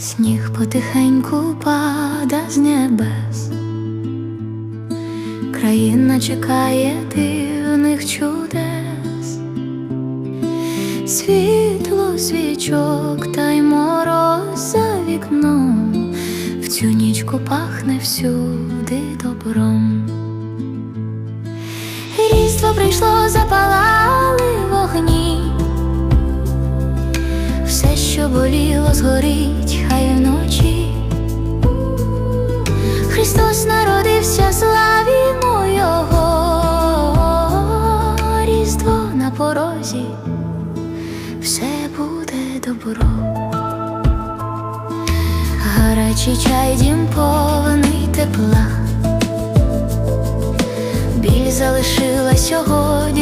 Сніг потихеньку пада з небес, країна чекає дивних чудес, світло свічок та й мороз за вікном, в цю нічку пахне всюди добром. Різдво прийшло, запалали вогні. Все, що боліло, згорить, народився, славімо Його, Різдво на порозі, все буде добро. Гарячий чай дім повний тепла. Біль залишила сьогодні.